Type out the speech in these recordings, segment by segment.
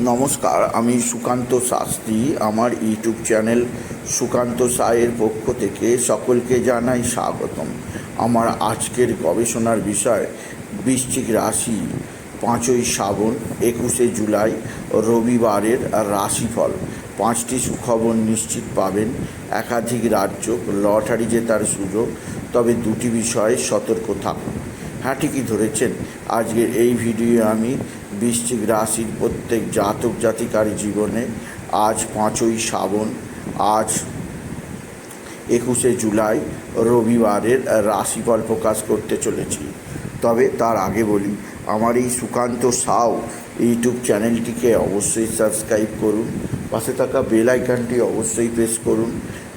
নমস্কার, আমি সুকান্ত শাস্ত্রী। আমার ইউটিউব চ্যানেল সুকান্ত সায়ের পক্ষ থেকে সকলকে জানাই স্বাগতম। আমার আজকের গবেষণার বিষয়, বৃশ্চিক রাশি, পাঁচই শ্রাবণ, একুশে জুলাই, রবিবারের রাশিফল। পাঁচটি সুখবর নিশ্চিত পাবেন। একাধিক রাজ্য লটারি জেতার সুযোগ, তবে দুটি বিষয়ে সতর্ক থাকুন। হ্যাঁ ঠিকই ধরেছেন। আজকের এই ভিডিও আমি বৃশ্চিক রাশির প্রত্যেক জাতক জাতিকার জীবনে আজ পাঁচই শ্রাবণ, আজ একুশে জুলাই রবিবারের রাশিফল প্রকাশ করতে চলেছি। তবে তার আগে বলি, আমার এই সুকান্ত সাউ ইউটিউব চ্যানেলটিকে অবশ্যই সাবস্ক্রাইব করুন, পাশে থাকা বেল আইকনটি অবশ্যই প্রেস করুন,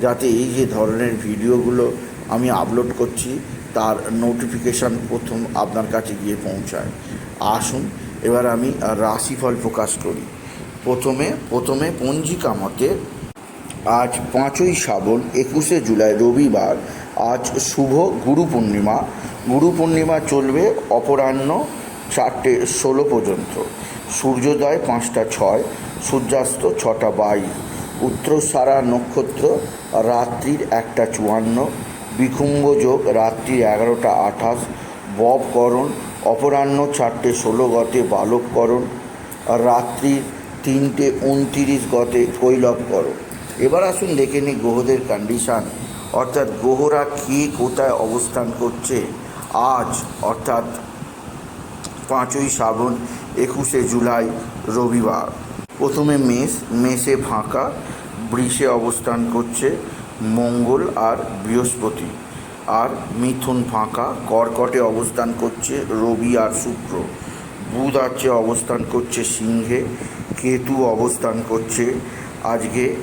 যাতে এই যে ধরনের ভিডিওগুলো আমি আপলোড করছি, তার নোটিফিকেশান প্রথম আপনার কাছে গিয়ে পৌঁছায়। আসুন এবার আমি রাশিফল প্রকাশ করি। প্রথমে প্রথমে পঞ্জিকা মতে আজ পাঁচই শ্রাবণ, একুশে জুলাই রবিবার, আজ শুভ গুরু পূর্ণিমা। গুরু পূর্ণিমা চলবে অপরাহ্ন চারটে ষোলো পর্যন্ত। সূর্যোদয় পাঁচটা ছয়, সূর্যাস্ত ছটা বাইশ, উত্তরসারা নক্ষত্র রাত্রির একটা চুয়ান্ন বিকুম্ভ যোগ রাত্রি এগারোটা আঠাশ ববকরণ অপরাহ্ন চারটে ষোলো গতে বালককরণ রাত্রি তিনটে উনতিরিশ গতে কৈলবকরণ। এবার আসুন দেখে নিই গ্রহদের কন্ডিশান অর্থাৎ গ্রহরা কে কোথায় অবস্থান করছে? আজ, অর্থাৎ পাঁচই শ্রাবণ, একুশে জুলাই, রবিবার। প্রথমে মেষ, মেষে ফাঁকা, বৃষে অবস্থান করছে, মঙ্গল আর বৃহস্পতি। আর মিথুন ফাঁকা, কর্কটে অবস্থান করছে রবি আর শুক্র। বুধ আছে অবস্থান করছে সিংহে, কেতু অবস্থান করছে আজকে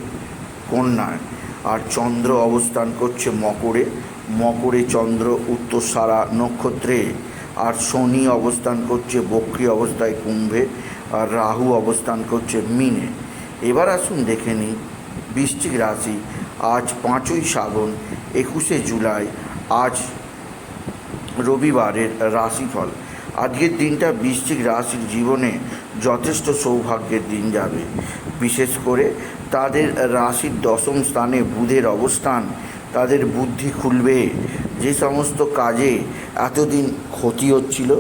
কন্যায়। আর চন্দ্র অবস্থান করছে মকরে। মকরে চন্দ্র উত্তরসারা নক্ষত্রে। আর শনি অবস্থান করছে বক্রী অবস্থায় কুম্ভে। আর রাহু অবস্থান করছে মিনে। এবার আসুন দেখে নিই বৃশ্চিক রাশি। আজ পাঁচই শ্রাবণ, একুশে জুলাই। আজ রবিবারের রাশিফল। আজকের দিনটা বৃশ্চিক রাশির জীবনে যথেষ্ট সৌভাগ্যের দিন যাবে। বিশেষ করে তাদের রাশির দশম স্থানে বুধের অবস্থান, তাদের বুদ্ধি খুলবে। যে সমস্ত কাজে এতদিন ক্ষতি হচ্ছিল,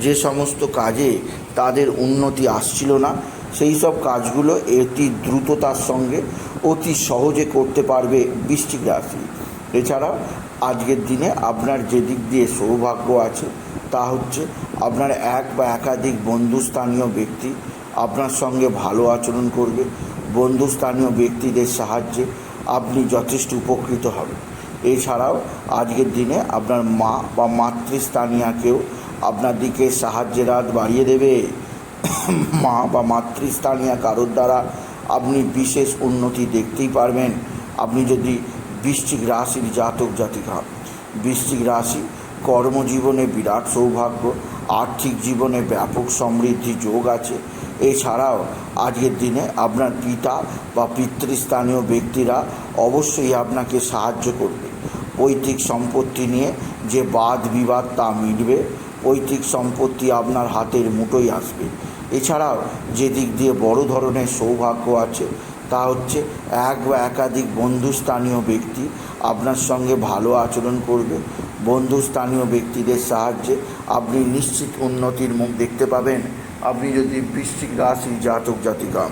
যে সমস্ত কাজে তাদের উন্নতি আসছিল না, সেই সব কাজগুলো অতি দ্রুততার সঙ্গে অতি সহজে করতে পারবে বৃশ্চিক রাশি। এছাড়া আজকের দিনে আপনার যে দিক দিয়ে সৌভাগ্য আছে, তা হচ্ছে আপনার এক বা একাধিক বন্ধুস্থানীয় ব্যক্তি আপনার সঙ্গে ভালো আচরণ করবে। বন্ধুস্থানীয় ব্যক্তিদের সাহায্যে আপনি যথেষ্ট উপকৃত হবেন। এছাড়াও আজকের দিনে আপনার মা বা মাতৃস্থানীয় কেউ আপনার দিকে সাহায্যের হাত বাড়িয়ে দেবে। মা বা মাতৃস্থানীয় কারোর দ্বারা আপনি বিশেষ উন্নতি দেখতেই পারবেন। আপনি যদি বৃশ্চিক রাশির জাতক জাতিকা। বৃশ্চিক রাশি কর্মজীবনে বিরাট সৌভাগ্য, আর্থিক জীবনে ব্যাপক সমৃদ্ধি যোগ আছে। এছাড়াও আজকের দিনে আপনার পিতা বা পিতৃস্থানীয় ব্যক্তিরা অবশ্যই আপনাকে সাহায্য করবে। পৈতৃক সম্পত্তি নিয়ে যে বাদ বিবাদ তা মিটবে, পৈতৃক সম্পত্তি আপনার হাতের মুঠোই আসবে। এছাড়াও যে দিক দিয়ে বড় ধরনের সৌভাগ্য আছে তা হচ্ছে এক বা একাধিক বন্ধুস্থানীয় ব্যক্তি আপনার সঙ্গে ভালো আচরণ করবে। বন্ধুস্থানীয় ব্যক্তিদের সাহায্যে আপনি নিশ্চিত উন্নতির মুখ দেখতে পাবেন। আপনি যদি বৃশ্চিক রাশি জাতক জাতিকা,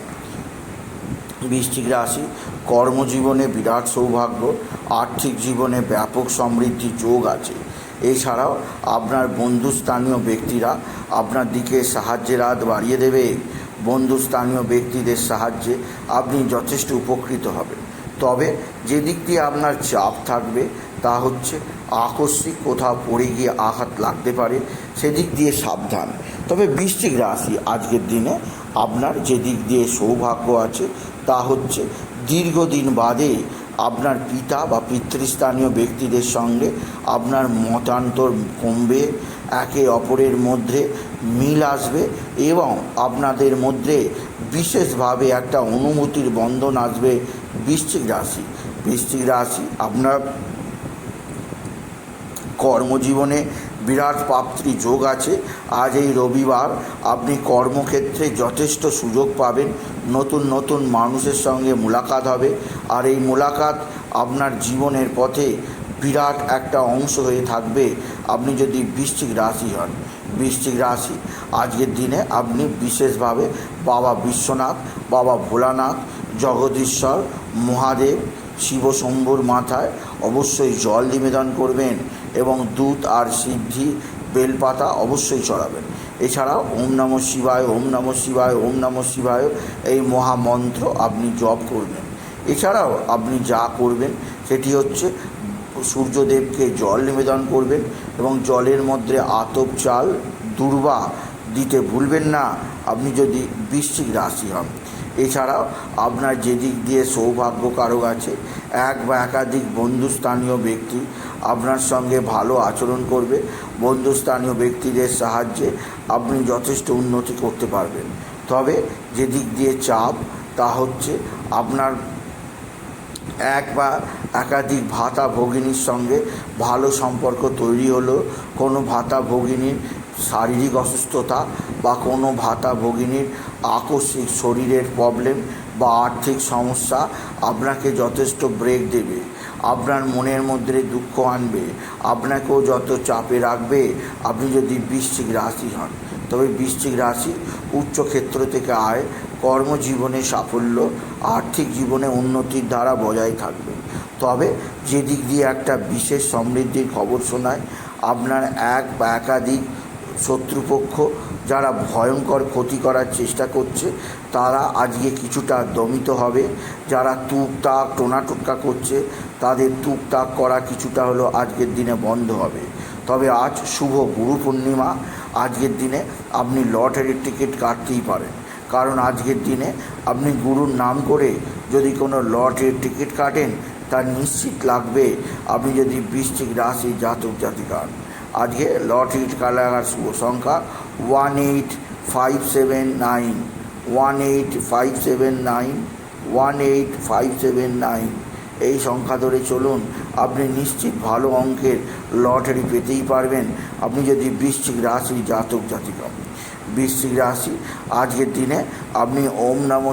বৃশ্চিক রাশি কর্মজীবনে বিরাট সৌভাগ্য, আর্থিক জীবনে ব্যাপক সমৃদ্ধি যোগ আছে। এছাড়াও আপনার বন্ধুস্থানীয় ব্যক্তিরা আপনার দিকে সাহায্যের হাত বাড়িয়ে দেবে। বন্ধুস্থানীয় ব্যক্তিদের সাহায্যে আপনি যথেষ্ট উপকৃত হবেন। তবে যে দিক দিয়ে আপনার চাপ থাকবে, তা হচ্ছে আকস্মিক কোথাও পড়ে গিয়ে আঘাত লাগতে পারে, সেদিক দিয়ে সাবধান। তবে বৃশ্চিক রাশি আজকের দিনে আপনার যে দিক দিয়ে সৌভাগ্য আছে, তা হচ্ছে দীর্ঘদিন বাদে আপনার পিতা বা পিতৃস্থানীয় ব্যক্তিদের সঙ্গে আপনার মতান্তর কমবে, একে অপরের মধ্যে মিল আসবে এবং আপনাদের মধ্যে বিশেষভাবে একটা অনুমতির বন্ধন আসবে বৃশ্চিক রাশি। বৃশ্চিক রাশি আপনার কর্মজীবনে বিরাট প্রাপ্তি যোগ আছে। আজ এই রবিবার আপনি কর্মক্ষেত্রে যথেষ্ট সুযোগ পাবেন। নতুন নতুন মানুষের সঙ্গে মোলাকাত হবে। আর এই মোলাকাত আপনার জীবনের পথে বিরাট একটা অংশ হয়ে থাকবে। আপনি যদি বৃশ্চিক রাশি হন বৃশ্চিক রাশি। আজকের দিনে আপনি বিশেষভাবে বাবা বিশ্বনাথ, বাবা ভোলানাথ, জগদীশ্বর, মহাদেব, শিব শিবশম্ভুর মাথায় অবশ্যই জল নিবেদন করবেন এবং দুধ আর সিদ্ধি, বেলপাতা অবশ্যই চড়াবেন। এছাড়া ওম নম শিবায়, ওম নম শিবায়, ওম নম শিবায় এই মহামন্ত্র আপনি জপ করবেন। এছাড়াও আপনি যা করবেন সেটি হচ্ছে সূর্যদেবকে জল নিবেদন করবেন এবং জলের মধ্যে আতপ চাল, দুর্বা দিতে ভুলবেন না। আপনি যদি বৃশ্চিক রাশি হন। এছাড়াও আপনার যেদিক দিয়ে সৌভাগ্য কারক আছে, এক বা একাধিক বন্ধুস্থানীয় ব্যক্তি আপনার সঙ্গে ভালো আচরণ করবে। বন্ধুস্থানীয় ব্যক্তিদের সাহায্যে আপনি যথেষ্ট উন্নতি করতে পারবেন। তবে যেদিক দিয়ে চাপ, তা হচ্ছে আপনার এক বা একাধিক ভাতা ভগিনীর সঙ্গে ভালো সম্পর্ক তৈরি হলো। কোনো ভাতা ভগিনীর শারীরিক অসুস্থতা বা কোনো ভাতা ভগিনীর আকস্মিক শরীরের প্রবলেম বা আর্থিক সমস্যা আপনাকে যথেষ্ট ব্রেক দেবে। আপনার মনের মধ্যে দুঃখ আনবে। আপনাকেও যত চাপে রাখবে, আপনি যদি বৃশ্চিক রাশি হন, তবে বৃশ্চিক রাশি উচ্চ ক্ষেত্র থেকে আয় কর্মজীবনে সাফল্য, আর্থিক জীবনে উন্নতির দ্বারা বজায় থাকবে। তবে যেদিক দিয়ে একটা বিশেষ সমৃদ্ধির খবর শোনায়, আপনার এক বা একাধিক শত্রুপক্ষ যারা ভয়ঙ্কর ক্ষতি করার চেষ্টা করছে, তারা আজকে কিছুটা দমিত হবে। যারা টুকটাক টোনাটোটকা করছে, তাদের টুকটাক করা কিছুটা হলো আজকের দিনে বন্ধ হবে। তবে আজ শুভ গুরু পূর্ণিমা আজকের দিনে আপনি লটারির টিকিট কাটতেই পারেন। কারণ আজকের দিনে আপনি গুরুর নাম করে যদি কোনো লটের টিকিট কাটেন, তা নিশ্চিত লাগবে আপনি যদি বৃশ্চিক রাশি জাতক জাতিকা হন। আজকে লটারির কালার শুভ সংখ্যা one eight five seven nine one eight five seven nine one eight five seven nine এই সংখ্যা ধরে চলুন, আপনি নিশ্চিত ভালো অঙ্কের লটারি পেতেই পারবেন আপনি যদি বৃশ্চিক রাশি জাতক জাতিকা। বৃশ্চিক রাশি। আজকের দিনে আপনি ওম নম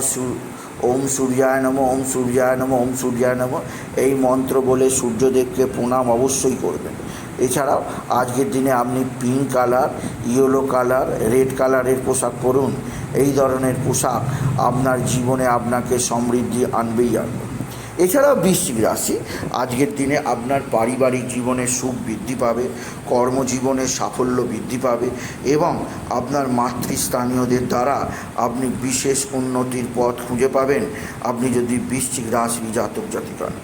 ওম সূর্যায় নম, ওম সূর্যায় নম, ওম সূর্যায় নম, এই মন্ত্র বলে সূর্যদেবকে প্রণাম অবশ্যই করবেন। এছাড়াও আজকের দিনে আপনি pink colour, yellow colour, red কালারের পোশাক পরুন। এই ধরনের পোশাক আপনার জীবনে আপনাকে সমৃদ্ধি আনবেই আনবে। এছাড়াও বৃশ্চিক রাশি, আজকের দিনে আপনার পারিবারিক জীবনে সুখ বৃদ্ধি পাবে, কর্মজীবনে সাফল্য বৃদ্ধি পাবে এবং আপনার মাতৃস্থানীয়দের দ্বারা আপনি বিশেষ উন্নতির পথ খুঁজে পাবেন। আপনি যদি বৃশ্চিক রাশি জাতক জাতিক হন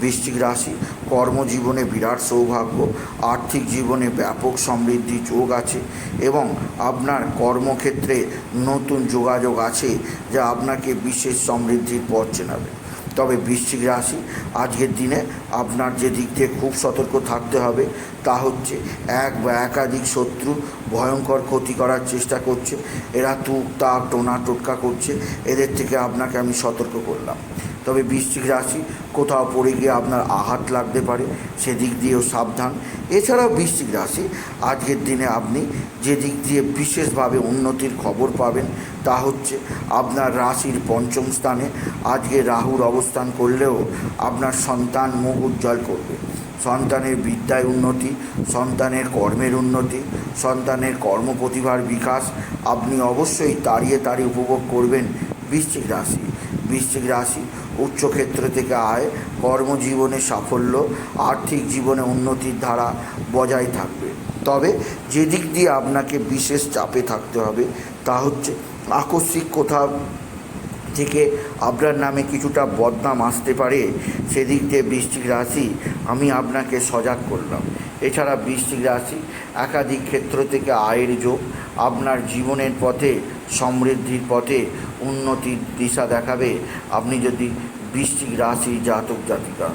বৃশ্চিক রাশি কর্মজীবনে বিরাট সৌভাগ্য, আর্থিক জীবনে ব্যাপক সমৃদ্ধি যোগ আছে এবং আপনার কর্মক্ষেত্রে নতুন যোগাযোগ আছে যা আপনাকে বিশেষ সমৃদ্ধির পথ চেনাবে। তবে বৃশ্চিক রাশি, আজকের দিনে আপনার যে দিক দিয়ে খুব সতর্ক থাকতে হবে, তা হচ্ছে এক বা একাধিক শত্রু ভয়ঙ্কর ক্ষতি করার চেষ্টা করছে, এরা তুক, তাক, টোনা, টোটকা করছে, এদের থেকে আপনাকে আমি সতর্ক করলাম। তবে বৃশ্চিক রাশি, কোথাও পড়ে গিয়ে আপনার আঘাত লাগতে পারে, সেদিক দিয়েও সাবধান। এছাড়াও বৃশ্চিক রাশি, আজকের দিনে আপনি যে দিক দিয়ে বিশেষভাবে উন্নতির খবর পাবেন তা হচ্ছে আপনার রাশির পঞ্চম স্থানে। আজকে রাহুর অবস্থান করলেও আপনার সন্তান মুখ উজ্জ্বল করবে। সন্তানের বিদ্যায় উন্নতি, সন্তানের কর্মের উন্নতি, সন্তানের কর্মপ্রতিভার বিকাশ আপনি অবশ্যই তাড়িয়ে তাড়িয়ে উপভোগ করবেন বৃশ্চিক রাশি। বৃশ্চিক রাশি উচ্চক্ষেত্র থেকে আয়, কর্মজীবনে সাফল্য, আর্থিক জীবনে উন্নতির ধারা বজায় থাকবে। তবে যে দিক দিয়ে আপনাকে বিশেষ চাপে থাকতে হবে তা হচ্ছে আকস্মিক কোথাও থেকে আপনার নামে কিছুটা বদনাম আসতে পারে, সেদিক দিয়ে বৃশ্চিক রাশি, আমি আপনাকে সজাগ করলাম। এছাড়া বৃশ্চিক রাশি, একাধিক ক্ষেত্র থেকে আয়ের যোগ, আপনার জীবনের পথে, সমৃদ্ধির পথে উন্নতির দিশা দেখাবে। আপনি যদি বৃশ্চিক রাশি জাতক জাতিকা,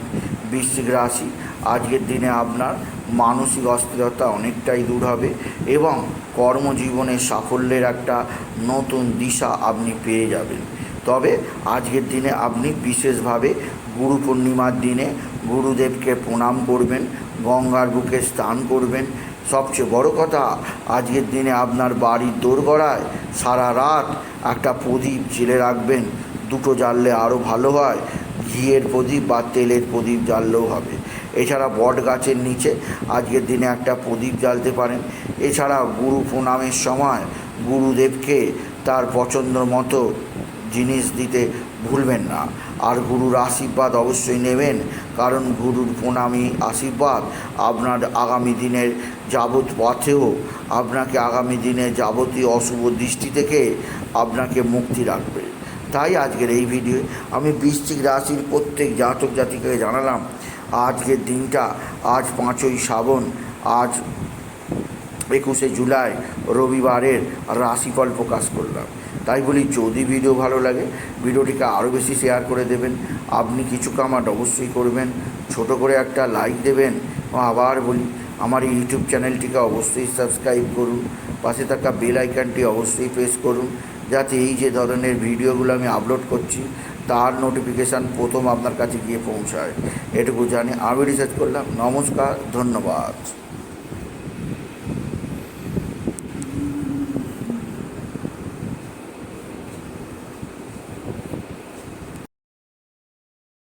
বৃশ্চিক রাশি, আজকের দিনে আপনার মানসিক অস্থিরতা অনেকটাই দূর হবে এবং কর্মজীবনের সাফল্যের একটা নতুন দিশা আপনি পেয়ে যাবেন। তবে আজকের দিনে আপনি বিশেষভাবে গুরু পূর্ণিমার দিনে গুরুদেবকে প্রণাম করবেন, গঙ্গার বুকে স্নান করবেন। সবচেয়ে বড় কথা, আজকের দিনে আপনার বাড়ির দোরগড়ায় সারা রাত একটা প্রদীপ জেলে রাখবেন। দুটো জ্বাললে আরও ভালো হয়। ঘিয়ের প্রদীপ বা তেলের প্রদীপ জ্বাললেও হবে। এছাড়া বট গাছের নিচে আজকের দিনে একটা প্রদীপ জ্বালতে পারেন। এছাড়া গুরু প্রণামের সময় গুরুদেবকে তার পছন্দ মতো জিনিস দিতে ভুলবেন না। আর গুরুর আশীর্বাদ অবশ্যই নেবেন, কারণ গুরুর প্রণামী আশীর্বাদ আপনার আগামী দিনের যাবত পথেও, আপনাকে আগামী দিনে যাবতীয় অশুভ দৃষ্টি থেকে আপনাকে মুক্তি রাখবে। তাই আজকের এই ভিডিও আমি বৃশ্চিক রাশির প্রত্যেক জাতক জাতিকে জানালাম আজকের দিনটা, আজ পাঁচই শ্রাবণ, আজ একুশে জুলাই, রবিবারের রাশিফল প্রকাশ করলাম। তাই বলি, যদি ভিডিও ভালো লাগে, ভিডিওটিকে আরও বেশি শেয়ার করে দেবেন। আপনি কিছু কামাট অবশ্যই করবেন, ছোট করে একটা লাইক দেবেন। আবার বলি, আমার ইউটিউব চ্যানেলটিকে অবশ্যই সাবস্ক্রাইব করুন, পাশে থাকা বেল আইকনটি অবশ্যই প্রেস করুন, যাতে এই যে ধরনের ভিডিওগুলো আমি আপলোড করছি তার নোটিফিকেশান প্রথম আপনার কাছে গিয়ে পৌঁছায়। এটুকু জানি আমি রিসার্চ করলাম। নমস্কার ধন্যবাদ।